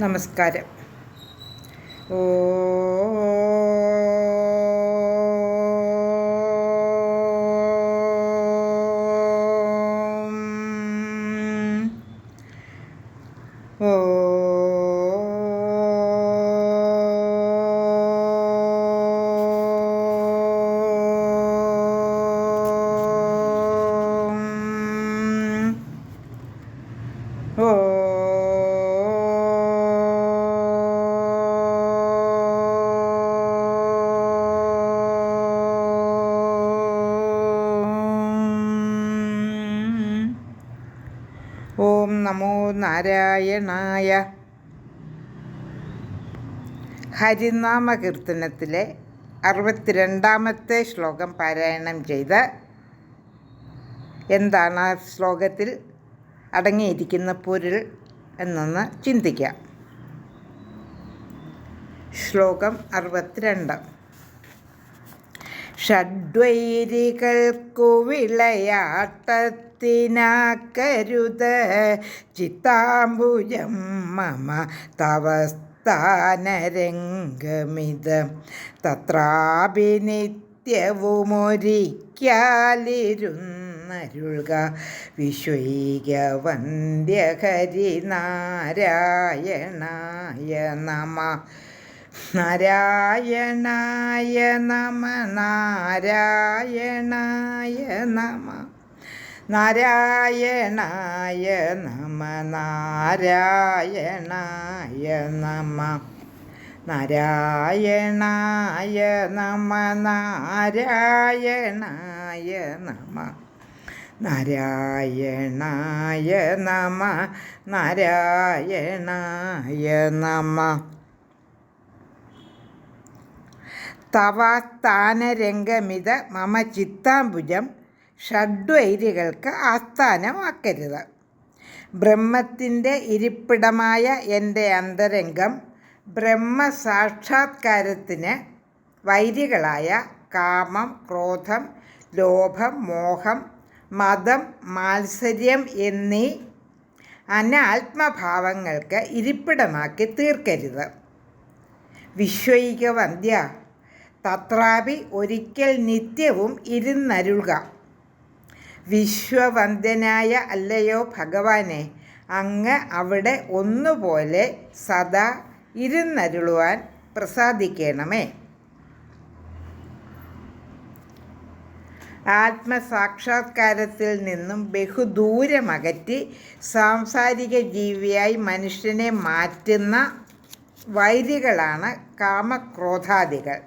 നമസ്കാരം. ഓ ഓം നമോ നാരായണായ. ഹരിനാമ കീർത്തനത്തിലെ അറുപത്തിരണ്ടാമത്തെ ശ്ലോകം പാരായണം ചെയ്ത് എന്താണ് ആ ശ്ലോകത്തിൽ അടങ്ങിയിരിക്കുന്ന പൊരുൾ എന്നൊന്ന് ചിന്തിക്കാം. ശ്ലോകം അറുപത്തിരണ്ട്. ഷഡ്വൈരികൾക്കു ചിത്തിനാക്കരുത് ചിത്താംബുജം മമ തവസ്ഥാനരംഗമിത്. തത്രാഭിനിത്യവുമൊരിക്കാലിരുന്നരുൾ വിശ്വൈക വന്ദ്യ നാരായണായ നമ. നാരായണായ നമ. നാരായണായ നമ. നാരായണായ നമ നാരായണായ നമ. നാരായണായ നമ നാരായണായ നമ. നാരായണായ നമ നാരായണായ നമ. തവ സ്ഥാനരംഗമിത മമ ചിത്താംബുജം ഷഡ്വൈരികൾക്ക് ആസ്ഥാനമാക്കരുത്. ബ്രഹ്മത്തിന്റെ ഇരിപ്പിടമായ എന്റെ അന്തരംഗം ബ്രഹ്മസാക്ഷാത്കാരത്തിന് വൈരികളായ കാമം ക്രോധം ലോഭം മോഹം മതം മാത്സര്യം എന്നീ അനാത്മഭാവങ്ങൾക്ക് ഇരിപ്പിടമാക്കി തീർക്കരുത്. വിശ്വയിക വന്ധ്യ തത്രാപി ഒരിക്കൽ നിത്യവും ഇരുന്നരുൾക. വിശ്വവന്ദനായ അല്ലയോ ഭഗവാനെ. അങ്ങ് അവിടെ ഒന്നുപോലെ സദാ ഇരുന്നരുളുവാൻ പ്രസാദിക്കണമേ. ആത്മസാക്ഷാത്കാരത്തിൽ നിന്നും ബഹുദൂരമകറ്റി സാംസാരിക ജീവിയായി മനുഷ്യനെ മാറ്റുന്ന വൈരികളാണ് കാമക്രോധാദികൾ.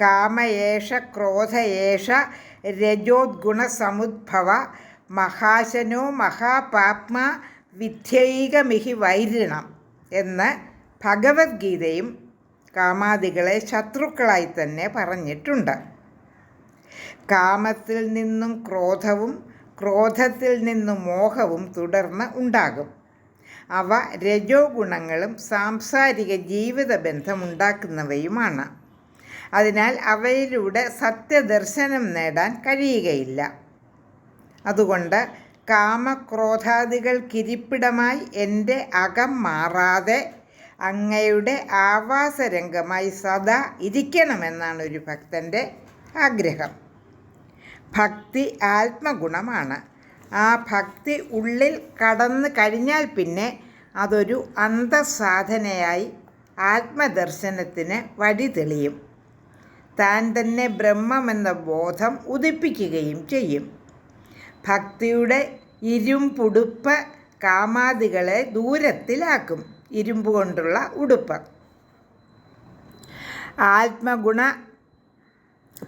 കാമയേഷ ക്രോധയേഷ രജോദ്ഗുണസമുദ്ഭവ മഹാശനോ മഹാപാപ്മ വിധ്യൈകമിഹി വൈരിണം എന്ന് ഭഗവത്ഗീതയും കാമാദികളെ ശത്രുക്കളായി തന്നെ പറഞ്ഞിട്ടുണ്ട്. കാമത്തിൽ നിന്നും ക്രോധവും ക്രോധത്തിൽ നിന്നും മോഹവും തുടർന്ന് ഉണ്ടാകും. അവ രജോ ഗുണങ്ങളും സാംസാരിക ജീവിത ബന്ധമുണ്ടാക്കുന്നവയുമാണ് അതിനാൽ അവയിലൂടെ സത്യദർശനം നേടാൻ കഴിയുകയില്ല. അതുകൊണ്ട് കാമക്രോധാദികൾക്കിരിപ്പിടമായി എന്റെ അകം മാറാതെ അങ്ങയുടെ ആവാസരംഗമായി സദാ ഇരിക്കണമെന്നാണ് ഒരു ഭക്തന്റെ ആഗ്രഹം. ഭക്തി ആത്മഗുണമാണ്. ആ ഭക്തി ഉള്ളിൽ കടന്നു കഴിഞ്ഞാൽ പിന്നെ അതൊരു അന്തസാധനയായി ആത്മദർശനത്തിന് വഴി തെളിയും. താൻ തന്നെ ബ്രഹ്മമെന്ന ബോധം ഉദിപ്പിക്കുകയും ചെയ്യും. ഭക്തിയുടെ ഇരുമ്പുടുപ്പ് കാമാദികളെ ദൂരത്തിലാക്കും ഇരുമ്പ് കൊണ്ടുള്ള ഉടുപ്പ്. ആത്മഗുണ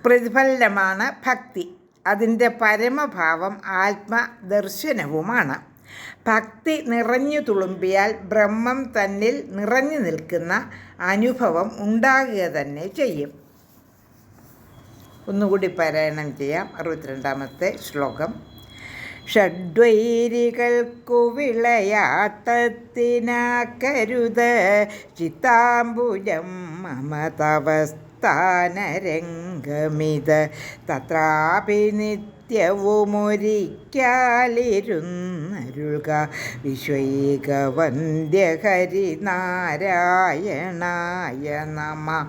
പ്രതിഫലനമാണ് ഭക്തി. അതിന്റെ പരമഭാവം ആത്മദർശനവുമാണ്. ഭക്തി നിറഞ്ഞു തുളുമ്പിയാൽ ബ്രഹ്മം തന്നിൽ നിറഞ്ഞു നിൽക്കുന്ന അനുഭവം ഉണ്ടാകുക തന്നെ ചെയ്യും. ഒന്നുകൂടി പാരായണം ചെയ്യാം. അറുപത്തിരണ്ടാമത്തെ ശ്ലോകം. ഷഡ്വൈരികൾക്കു വിളയാട്ടത്തിനാ കരുത് ചിത്താംബുജം മമതവസ്ഥാനരംഗമിത്. തത്രാപി നിത്യവുമൊരിക്കാലിരുന്നരുക വിശ്വൈക നാരായണായ ഹരിനാരായണായ നമ.